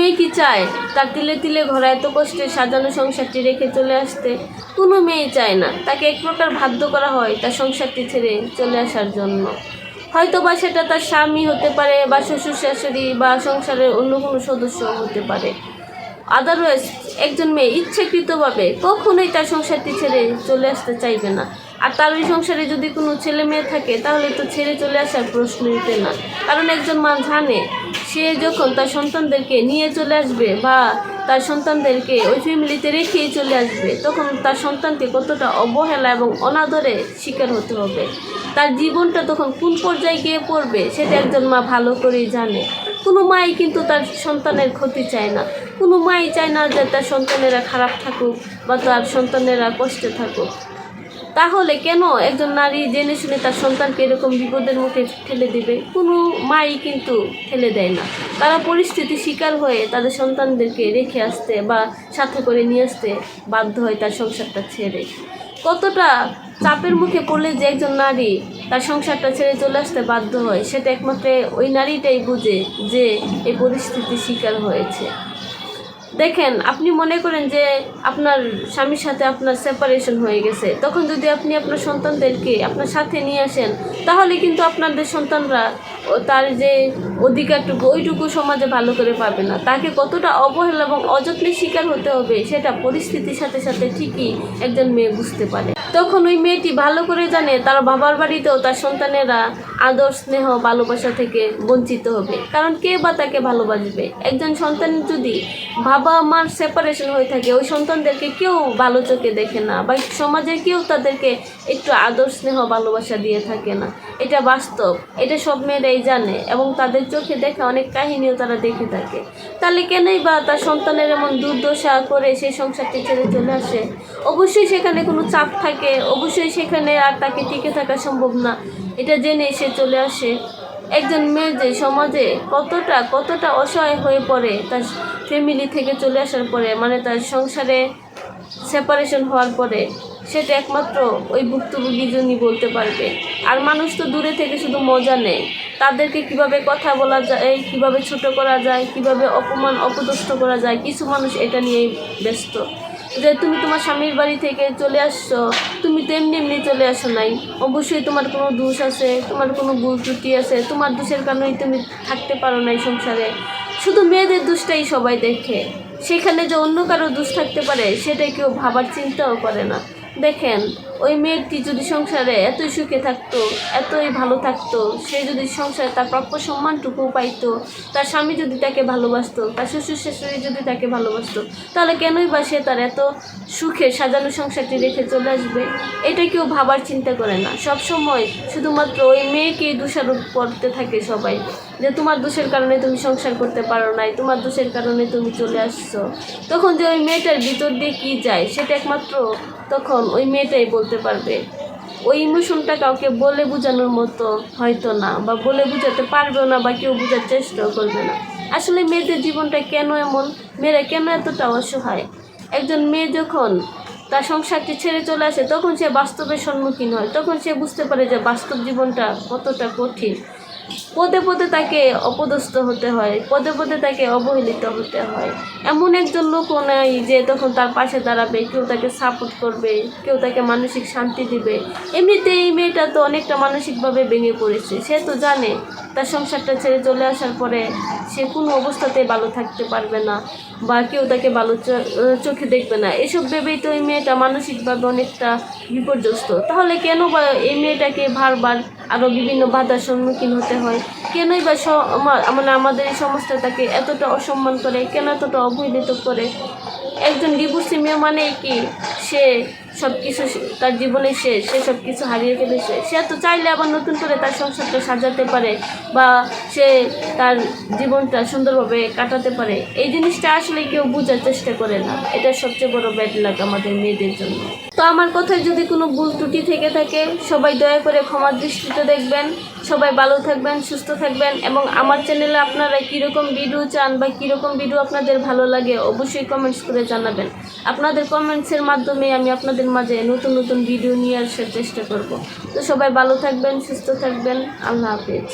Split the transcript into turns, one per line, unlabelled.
মেয়ে কি চায়? তার তিলে তিলে ঘোরা এত কষ্টে সাজানো সংসারটি রেখে চলে আসতে। কোনো মেয়ে চায় না। তাকে এক প্রকার বাধ্য করা হয় তার সংসারটি ছেড়ে চলে আসার জন্য। হয়তো বা সেটা তার স্বামী হতে পারে বা শ্বশুর শাশুড়ি বা সংসারের অন্য কোনো সদস্য হতে পারে। আদারওয়াইজ একজন মেয়ে ইচ্ছাকৃতভাবে কখনোই তার সংসারটি ছেড়ে চলে আসতে চাইবে না। আর তার ওই সংসারে যদি কোনো ছেলে মেয়ে থাকে, তাহলে তো ছেড়ে চলে আসার প্রশ্ন উঠে না। কারণ একজন মা জানে সে যখন তার সন্তানদেরকে নিয়ে চলে আসবে বা তার সন্তানদেরকে ওই ফ্যামিলিতে রেখেই চলে আসবে, তখন তার সন্তানকে কতটা অবহেলা এবং অনাদরে শিকার হতে হবে? তার জীবনটা তখন কোন পর্যায়ে গিয়ে পড়বে সেটা একজন মা ভালো করেই জানে। কোনো মাই কিন্তু তার সন্তানের ক্ষতি চায় না। কোনো মাই চায় না যে তার সন্তানেরা খারাপ থাকুক বা তার সন্তানেরা কষ্টে থাকুক। তাহলে কেন একজন নারী জেনে শুনে তার সন্তানকে এরকম বিপদের মুখে ঠেলে দিবে? কোনো মাই কিন্তু ঠেলে দেয় না। তারা পরিস্থিতি শিকার হয়ে তাদের সন্তানদেরকে রেখে আসতে বা সাথে করে নিয়ে আসতে বাধ্য হয় তার সংসারটা ছেড়ে। কতটা চাপের মুখে পড়লে যে একজন নারী তার সংসারটা ছেড়ে চলে আসতে বাধ্য হয়, সেটা একমাত্র ওই নারীটাই বুঝে যে এই পরিস্থিতি শিকার হয়েছে। দেখেন, আপনি মনে করেন যে আপনার স্বামীর সাথে আপনার সেপারেশন হয়ে গেছে। তখন যদি আপনি আপনার সন্তানদেরকে আপনার সাথে নিয়ে আসেন, তাহলে কিন্তু আপনাদের সন্তানরা তার যে অধিকারটুকু, ওইটুকু সমাজে ভালো করে পাবে না। তাকে কতটা অবহেলা এবং অযত্নের শিকার হতে হবে, সেটা পরিস্থিতির সাথে সাথে ঠিকই একজন মেয়ে বুঝতে পারে। তখন ওই মেয়েটি ভালো করে জানে তার বাবার বাড়িতেও তার সন্তানেরা আদর, স্নেহ, ভালোবাসা থেকে বঞ্চিত হবে। কারণ কে বা তাকে ভালোবাসবে? একজন সন্তান যদি বাবা মার সেপারেশন হয়ে থাকে, ওই সন্তানদেরকে কেউ ভালো চোখে দেখে না বা সমাজের কেউ তাদেরকে একটু আদর, স্নেহ, ভালোবাসা দিয়ে থাকে না। এটা বাস্তব, এটা সব মেয়েরাই জানে এবং তাদের চোখে দেখা অনেক কাহিনীও তারা দেখে থাকে। তাহলে কেনই বা তার সন্তানের এমন দুর্দশা করে সেই সংসারটি ছেড়ে চলে আসে? অবশ্যই সেখানে কোনো চাপ থাকে অবশ্যই সেখানে আর তাকে টিকে থাকা সম্ভব না। এটা জেনে সে চলে আসে। একজন মেয়ে যে সমাজে কতটা কতটা অসহায় হয়ে পড়ে, তার ফ্যামিলি থেকে চলে আসার পরে মানে তার সংসারে সেপারেশন হওয়ার পরে, সেটা একমাত্র ওই ভুক্তভোগী জনই বলতে পারবে। আর মানুষ তো দূরে থেকে শুধু মজা নেয়। তাদেরকে কীভাবে কথা বলা যায়, কীভাবে ছোট করা যায়, কীভাবে অপমান, অপদস্থ করা যায়, কিছু মানুষ এটা নিয়েই ব্যস্ত। যে তুমি তোমার স্বামীর বাড়ি থেকে চলে আসছো, তুমি তো এমনি এমনি চলে আসো নাই। অবশ্যই তোমার কোনো দোষ আছে, তোমার কোনো ভুল ত্রুটি আছে, তোমার দোষের কারণেই তুমি থাকতে পারো নাই সংসারে। শুধু মেয়েদের দোষটাই সবাই দেখে। সেখানে যে অন্য কারও দোষ থাকতে পারে, সেটাই কেউ ভাবার চিন্তাও করে না। দেখেন ওই মেয়েটি যদি সংসারে এতই সুখে থাকতো, এতই ভালো থাকতো, সে যদি সংসারে তার প্রাপ্য সম্মানটুকু পাইতো, তার স্বামী যদি তাকে ভালোবাসতো, তার শ্বশুর শাশুড়ি যদি তাকে ভালোবাসতো, তাহলে কেনই বা সে তার এত সুখে সাজানো সংসারটি রেখে চলে আসবে? এটা কেউ ভাবার চিন্তা করে না। সব সময় শুধুমাত্র ওই মেয়েকেই দোষারোপ করতে থাকে সবাই, যে তোমার দোষের কারণে তুমি সংসার করতে পারো নাই, তোমার দোষের কারণে তুমি চলে আসছো। তখন যে ওই মেয়েটার ভিতর দিয়ে কী যায়, সেটা একমাত্র তখন ওই মেয়েটাই বলতে পারবে। ওই ইমোশনটা কাউকে বলে বোঝানোর মতো হয়তো না বা বলে বোঝাতে পারবেও না বা কেউ বোঝার চেষ্টাও করবে না। আসলে মেয়েদের জীবনটা কেন এমন? মেয়েরা কেন এতটা অসহায়? একজন মেয়ে যখন তার সংসারটি ছেড়ে চলে আসে, তখন সে বাস্তবের সম্মুখীন হয়, তখন সে বুঝতে পারে যে বাস্তব জীবনটা কতটা কঠিন। পদে পদে তাকে অপদস্থ হতে হয়, পদে পদে তাকে অবহেলিত হতে হয়। এমন একজন লোকও নাই যে তখন তার পাশে দাঁড়াবে, কেউ তাকে সাপোর্ট করবে, কেউ তাকে মানসিক শান্তি দিবে। এমনিতে এই মেয়েটা তো অনেকটা মানসিকভাবে ভেঙে পড়েছে। সে তো জানে তার সংসারটা ছেড়ে চলে আসার পরে সে কোনো অবস্থাতেই ভালো থাকতে পারবে না বা কেউ তাকে ভালো চোখে দেখবে না। এসব ভেবেই তো এই মেয়েটা মানসিকভাবে অনেকটা বিপর্যস্ত। তাহলে কেন বা এই মেয়েটাকে বারবার আরও বিভিন্ন বাধার সম্মুখীন হতে হয়। কেনই বা মানে আমাদের এই তাকে এতটা অসম্মান করে, কেন এতটা অবহেলিত করে? একজন ডিভোর্সি মেয়ে মানে কি? সে সব কিছু তার জীবনে সে সে সব কিছু হারিয়ে ফেলেছে সে। তো চাইলে আবার নতুন করে তার সংসারটা সাজাতে পারে বা সে তার জীবনটা সুন্দরভাবে কাটাতে পারে। এই জিনিসটা আসলে কেউ বোঝার চেষ্টা করে না। এটা সবচেয়ে বড় ব্যাড লাগ আমাদের মেয়েদের জন্য। তো আমার কথায় যদি কোনো ভুল ত্রুটি থেকে থাকে, সবাই দয়া করে ক্ষমার দৃষ্টিতে দেখবেন। সবাই ভালো থাকবেন, সুস্থ থাকবেন এবং আমার চ্যানেলে আপনারা কীরকম ভিডিও চান বা কীরকম ভিডিও আপনাদের ভালো লাগে, অবশ্যই কমেন্টস করে জানাবেন। আপনাদের কমেন্টসের মাধ্যমে আমি আপনাদের মাঝে নতুন নতুন ভিডিও নিয়ে আসার চেষ্টা করব। তো সবাই ভালো থাকবেন, সুস্থ থাকবেন। আল্লাহ হাফিজ।